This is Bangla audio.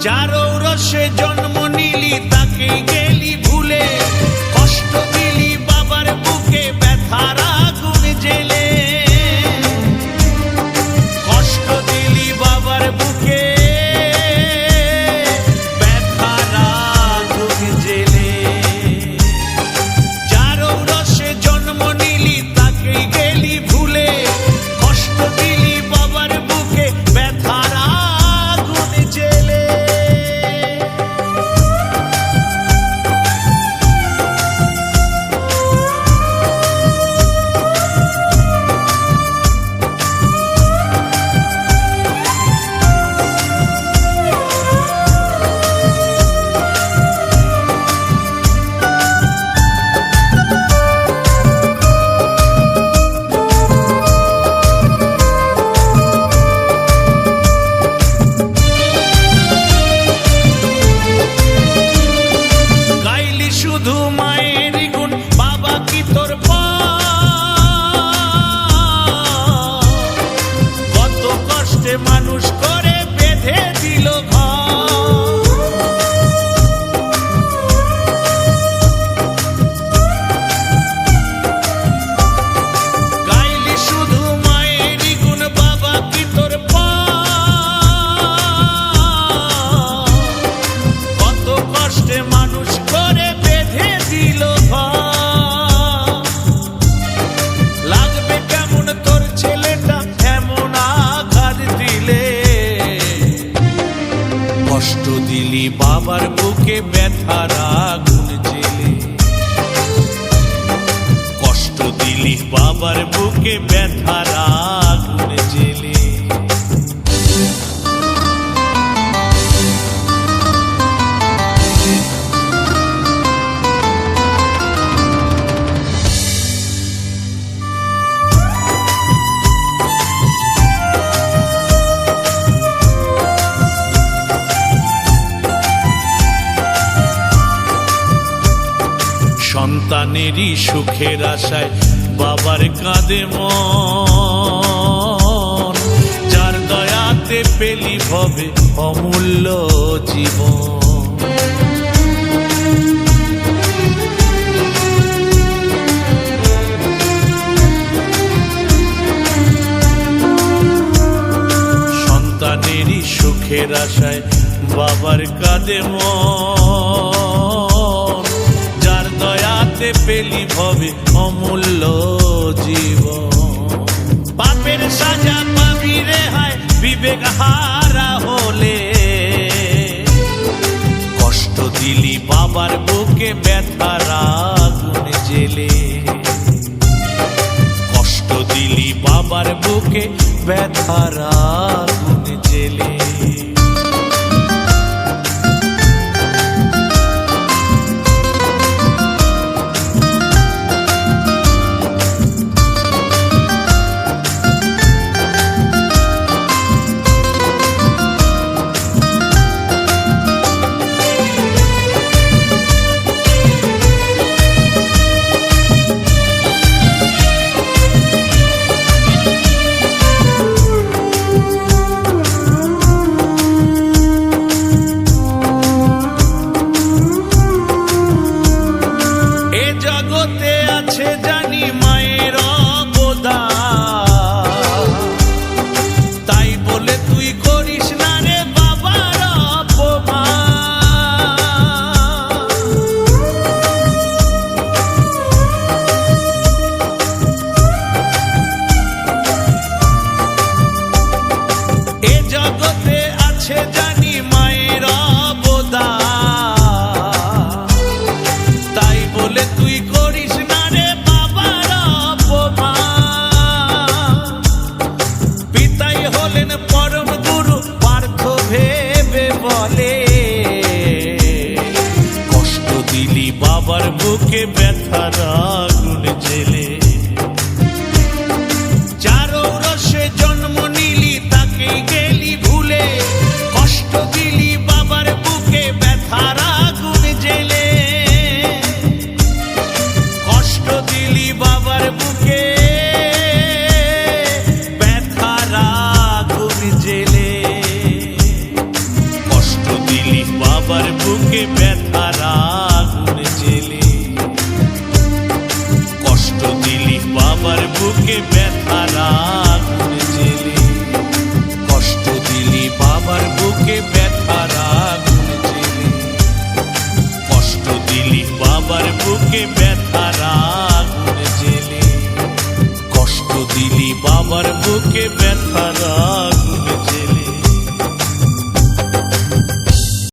charro বুকে ব্যথার আগুন জেলে। কষ্ট দিলি বাবার বুকে ব্যথার সন্তানেরই সুখের আশায় বাবার কাঁদে মন। যার দয়াতে পেলি ভবে অমূল্য জীবন। সন্তানেরই সুখের আশায় বাবার কাঁদে মন। দয়াতে পেলি ভবে অমূল্য জীবন। পাপের সাজা পাবি রেহাই বিবেক হারা হলে। কষ্ট দিলি বাবার বুকে ব্যথার আগুন জেলে। কষ্ট দিলি বাবার বুকে ব্যথার আগুন জেলে। দিলি বাবার বুকে ব্যথার আগুন জেলে বুকে ব্যথার আগুন জেলে। কষ্ট দিলি বাবার বুকে ব্যথার আগুন জেলে। কষ্ট দিলি বাবার বুকে ব্যথার